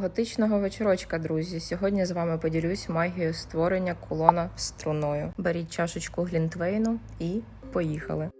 Готичного вечорочка, друзі. Сьогодні з вами поділюсь магією створення кулона струною. Беріть чашечку глінтвейну і поїхали.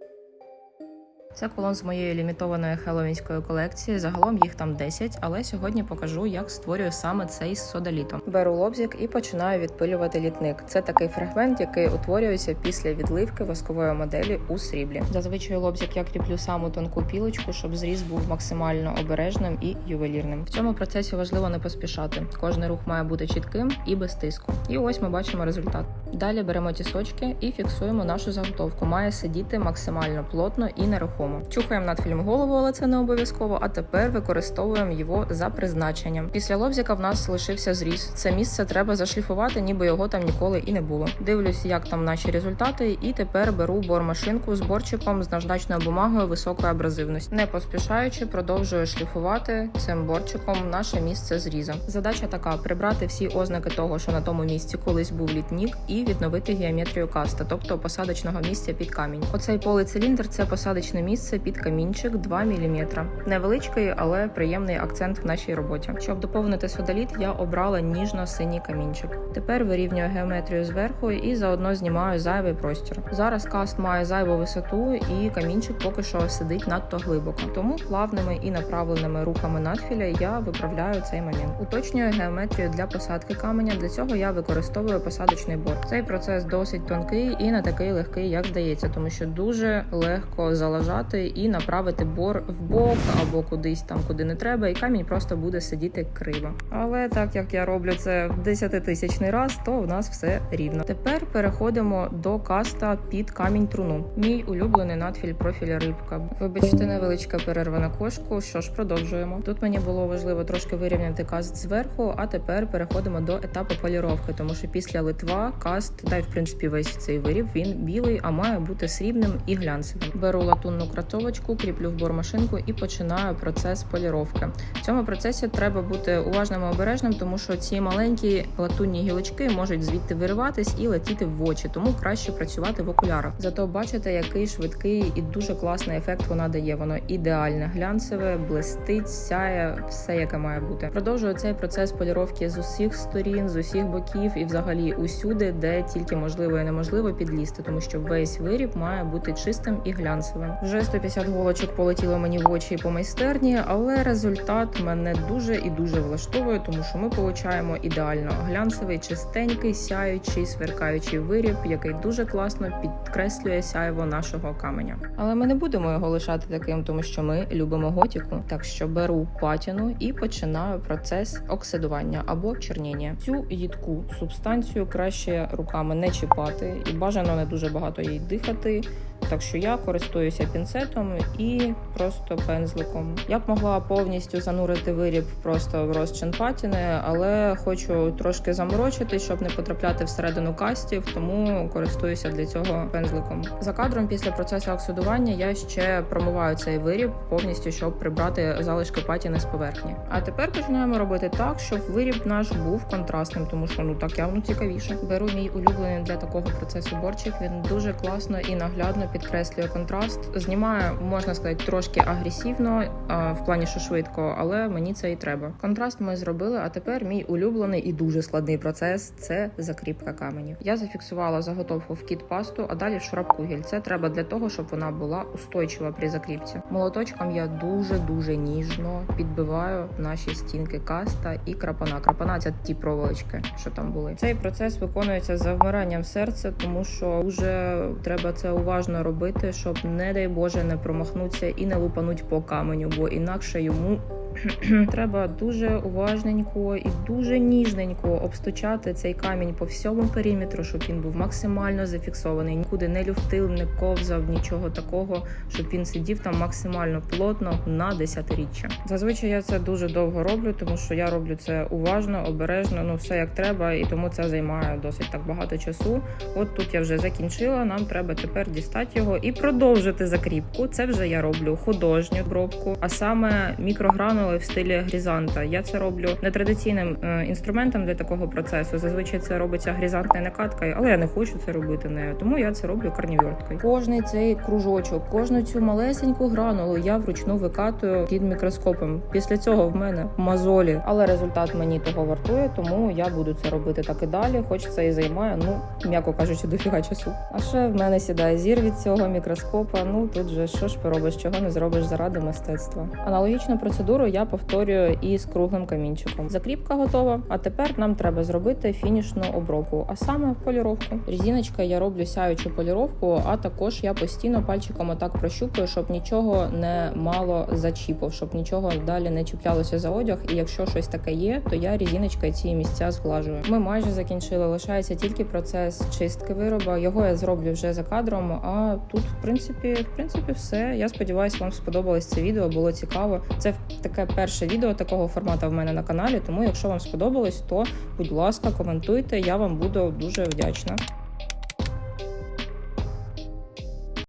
Це кулон з моєї лімітованої хеллоуінської колекції. Загалом їх там 10, але сьогодні покажу, як створюю саме цей з содолітом. Беру лобзик і починаю відпилювати літник. Це такий фрагмент, який утворюється після відливки воскової моделі у сріблі. Зазвичай лобзик я кріплю саму тонку пілочку, щоб зріз був максимально обережним і ювелірним. В цьому процесі важливо не поспішати. Кожний рух має бути чітким і без тиску. І ось ми бачимо результат. Далі беремо тісочки і фіксуємо нашу заготовку. Має сидіти максимально плотно і нерухомо. Чухаємо надфільм голову, але це не обов'язково. А тепер використовуємо його за призначенням. Після лобзика в нас лишився зріз. Це місце треба зашліфувати, ніби його там ніколи і не було. Дивлюсь, як там наші результати, і тепер беру бормашинку з борчиком з наждачною бумагою високої абразивності. Не поспішаючи, продовжую шліфувати цим борчиком наше місце зріза. Задача така: прибрати всі ознаки того, що на тому місці колись був літнік, і відновити геометрію каста, тобто посадочного місця під камінь. Оцей полициліндр це посадочне місце під камінчик 2 мм. Невеличкий, але приємний акцент в нашій роботі. Щоб доповнити содоліт, я обрала ніжно-синій камінчик. Тепер вирівнюю геометрію зверху і заодно знімаю зайвий простір. Зараз каст має зайву висоту, і камінчик поки що сидить надто глибоко. Тому плавними і направленими рухами надфіля я виправляю цей момент. Уточнюю геометрію для посадки каменя. Для цього я використовую посадочний борт. Цей процес досить тонкий і не такий легкий, як здається, тому що дуже легко залажати і направити бор в бок або кудись там, куди не треба, і камінь просто буде сидіти криво. Але так як я роблю це в десятитисячний раз, то в нас все рівно. Тепер переходимо до каста під камінь труну. Мій улюблений надфіль профіля рибка. Вибачте, невеличка перерва на кошку. Що ж, продовжуємо. Тут мені було важливо трошки вирівняти каст зверху, а тепер переходимо до етапу поліровки, тому що після литва каст, та й в принципі весь цей виріб, він білий, а має бути срібним і глянцевим. Беру латунну крацовочку, кріплю в бормашинку і починаю процес поліровки. В цьому процесі треба бути уважним і обережним, тому що ці маленькі латунні гілочки можуть звідти вириватись і летіти в очі, тому краще працювати в окулярах. Зато бачите, який швидкий і дуже класний ефект вона дає. Воно ідеальне, глянцеве, блистить, сяє, все яке має бути. Продовжую цей процес поліровки з усіх сторін, з усіх боків і взагалі усюди, де тільки можливо і неможливо підлізти, тому що весь виріб має бути чистим і глянцевим. Вже 150 голочок полетіло мені в очі по майстерні, але результат мене дуже і дуже влаштовує, тому що ми получаємо ідеально глянцевий, чистенький, сяючий, сверкаючий виріб, який дуже класно підкреслює сяйво нашого каменя. Але ми не будемо його лишати таким, тому що ми любимо готіку. Так що беру патіну і починаю процес оксидування або черніння. Цю їдку субстанцію краще руками не чіпати, і бажано не дуже багато їй дихати. Так що я користуюся пінцетом і просто пензликом. Я б могла повністю занурити виріб просто в розчин патіни, але хочу трошки заморочити, щоб не потрапляти всередину кастів, тому користуюся для цього пензликом. За кадром після процесу оксидування я ще промиваю цей виріб повністю, щоб прибрати залишки патіни з поверхні. А тепер починаємо робити так, щоб виріб наш був контрастним, тому що ну так явно цікавіше. Беру мій улюблений для такого процесу борчик. Він дуже класно і наглядно підкреслює контраст. Знімає, можна сказати, трошки агресивно а, в плані, що швидко, але мені це і треба. Контраст ми зробили. А тепер мій улюблений і дуже складний процес це закріпка каменів. Я зафіксувала заготовку в кіт пасту, а далі в шрапкугель. Це треба для того, щоб вона була устойчива при закріпці. Молоточком я дуже дуже ніжно підбиваю наші стінки каста і крапана. Крапана це ті проволочки, що там були. Цей процес виконується з завмиранням серця, тому що дуже треба це уважно робити, щоб, не дай Боже, не промахнутися і не лупануть по каменю, бо інакше йому. Треба дуже уважненько і дуже ніжненько обстучати цей камінь по всьому периметру, щоб він був максимально зафіксований. Нікуди не люфтив, не ковзав, нічого такого, щоб він сидів там максимально плотно на десятиріччя. Зазвичай я це дуже довго роблю, тому що я роблю це уважно, обережно, ну все як треба, і тому це займає досить так багато часу. От тут я вже закінчила. Нам треба тепер дістати його і продовжити закріпку. Це вже я роблю художню обробку, а саме мікрограну в стилі грізанта. Я це роблю нетрадиційним е, інструментом для такого процесу. Зазвичай це робиться грізантною накаткою, але я не хочу це робити нею, тому я це роблю карніверткою. Кожний цей кружочок, кожну цю малесеньку гранулу я вручну викатую під мікроскопом. Після цього в мене мозолі, але результат мені того вартує, тому я буду це робити так і далі. Хоч це і займає, ну м'яко кажучи, дофіга часу. А ще в мене сідає зір від цього мікроскопа. Ну тут же що ж поробиш, чого не зробиш заради мистецтва. Аналогічну процедуру я повторюю і з круглим камінчиком. Закріпка готова. А тепер нам треба зробити фінішну обробку, а саме поліровку. Різіночка я роблю сяючу поліровку, а також я постійно пальчиком отак прощупую, щоб нічого не мало зачіпов, щоб нічого далі не чіплялося за одяг. І якщо щось таке є, то я різіночкою ці місця зглажую. Ми майже закінчили. Лишається тільки процес чистки вироба. Його я зроблю вже за кадром. А тут, в принципі, в принципі, все. Я сподіваюся, вам сподобалось це відео. Було цікаво. Це таке перше відео такого формату в мене на каналі. Тому, якщо вам сподобалось, то будь ласка, коментуйте. Я вам буду дуже вдячна.